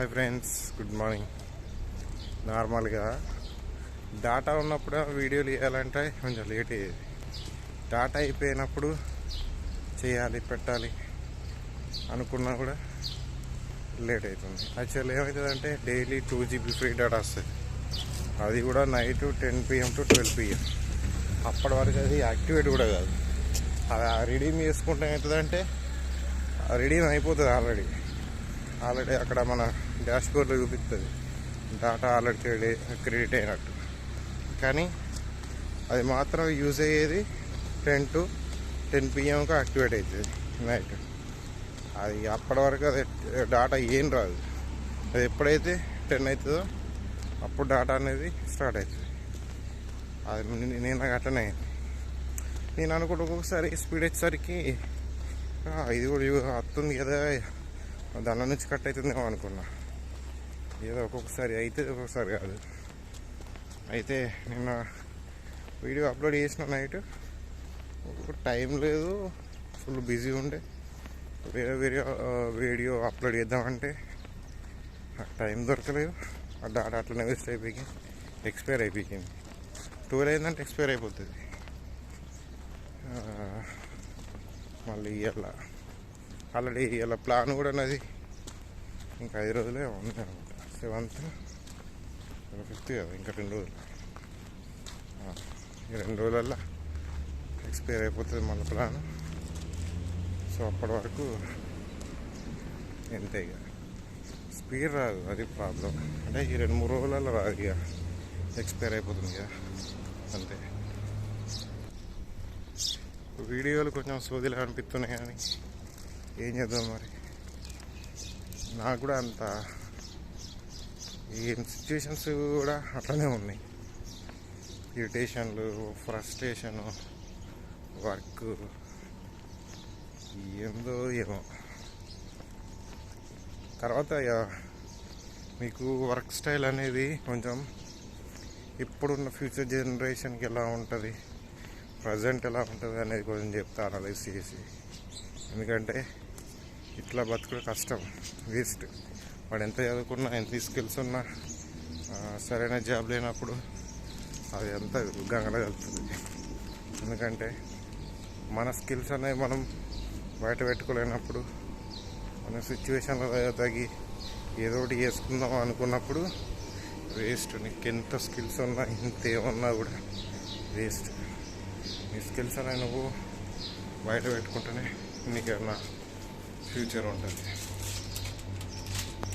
Hi friends good morning. నార్మల్గా data ఉన్నప్పుడు వీడియోలు వేయాలంటే కొంచెం లేట్ అయ్యేది. డాటా అయిపోయినప్పుడు చేయాలి పెట్టాలి అనుకున్నా కూడా లేట్ అవుతుంది. యాక్చువల్ ఏమవుతుందంటే daily two GB free data వస్తుంది. అది కూడా night ten PM to twelve PM. అప్పటి వరకు అది యాక్టివేట్ కూడా కాదు. అది రిడీమ్ చేసుకుంటే ఏమవుతుందంటే రిడీమ్ అయిపోతుంది ఆల్రెడీ. ఆల్రెడీ అక్కడ మన డాష్ బోర్డ్లో చూపిస్తుంది. డాటా ఆల్రెడీ క్రెడిట్ క్రెడిట్ అయినట్టు. కానీ అది మాత్రం యూజ్ అయ్యేది టెన్ టు టెన్ పిఎంకి యాక్టివేట్ అవుతుంది నైట్. అది అప్పటి వరకు అది డాటా ఏం రాదు. అది ఎప్పుడైతే టెన్ అవుతుందో అప్పుడు డాటా అనేది స్టార్ట్ అవుతుంది అది నేను అట్లనే. అయింది. నేను అనుకుంటే ఒక్కొక్కసారి స్పీడ్ వచ్చేసరికి ఇది కూడా వస్తుంది కదా. దాని నుంచి కట్ అవుతుందేమో అనుకున్నా. ఏదో ఒక్కొక్కసారి అయితే ఒక్కొక్కసారి కాదు. అయితే నిన్న వీడియో అప్లోడ్ చేసిన నైట్ టైం లేదు ఫుల్ బిజీ ఉండే. వేరే వేరే వీడియో అప్లోడ్ చేద్దామంటే టైం దొరకలేదు. ఆ డాటా అట్లనే వేస్ట్ అయిపోయి ఎక్స్పైర్ అయిపోయింది. టూర్ అయిందంటే ఎక్స్పైర్ అయిపోతుంది. మళ్ళీ ఇవాళ ఆల్రెడీ ఇలా ప్లాన్ కూడా నాది ఇంకా ఐదు రోజులే ఉంది అనమాట సెవెంత్ ఫిఫ్త్ కదా ఇంకా రెండు రోజులు. ఈ రెండు రోజులల్లో ఎక్స్పైర్ అయిపోతుంది మన ప్లాన్. సో అప్పటి వరకు ఎంతే ఇక స్పీడ్ రాదు అది ప్రాబ్లం. అంటే ఈ రెండు మూడు రోజులలో రాదు ఇక ఎక్స్పైర్ అయిపోతుంది ఇక అంతే. వీడియోలు కొంచెం సోదిలా అనిపిస్తున్నాయి కానీ ఏం చేద్దాం మరి? నాకు కూడా అంత ఈ సిచ్యువేషన్స్ కూడా అట్లనే ఉన్నాయి. ఇరిటేషన్లు ఫ్రస్ట్రేషను వర్క్ ఏందో ఏమో. తర్వాత మీకు వర్క్ స్టైల్ అనేది కొంచెం ఇప్పుడున్న ఫ్యూచర్ జనరేషన్కి ఎలా ఉంటుంది? ప్రజెంట్ ఎలా ఉంటుంది అనేది కొంచెం చెప్తా అనలైజ్ చేసి. ఎందుకంటే ఇట్లా బతుకుడు కష్టం వేస్ట్ వాడు ఎంత చదువుకున్నా ఎంత స్కిల్స్ ఉన్నా సరైన జాబ్ లేనప్పుడు అది ఎంత గంగలగలుగుతుంది ఎందుకంటే మన స్కిల్స్ అనేవి మనం బయట పెట్టుకోలేనప్పుడు మన సిచ్యువేషన్లో తగి ఏదో ఒకటి చేసుకుందాం అనుకున్నప్పుడు వేస్ట్ నీకు ఎంత స్కిల్స్ ఉన్నా ఇంత ఏమన్నా కూడా వేస్ట్ నీ స్కిల్స్ అనేవి నువ్వు బయట పెట్టుకుంటేనే నీకేమన్నా ఫ్యూచర్ ఉంటుంది.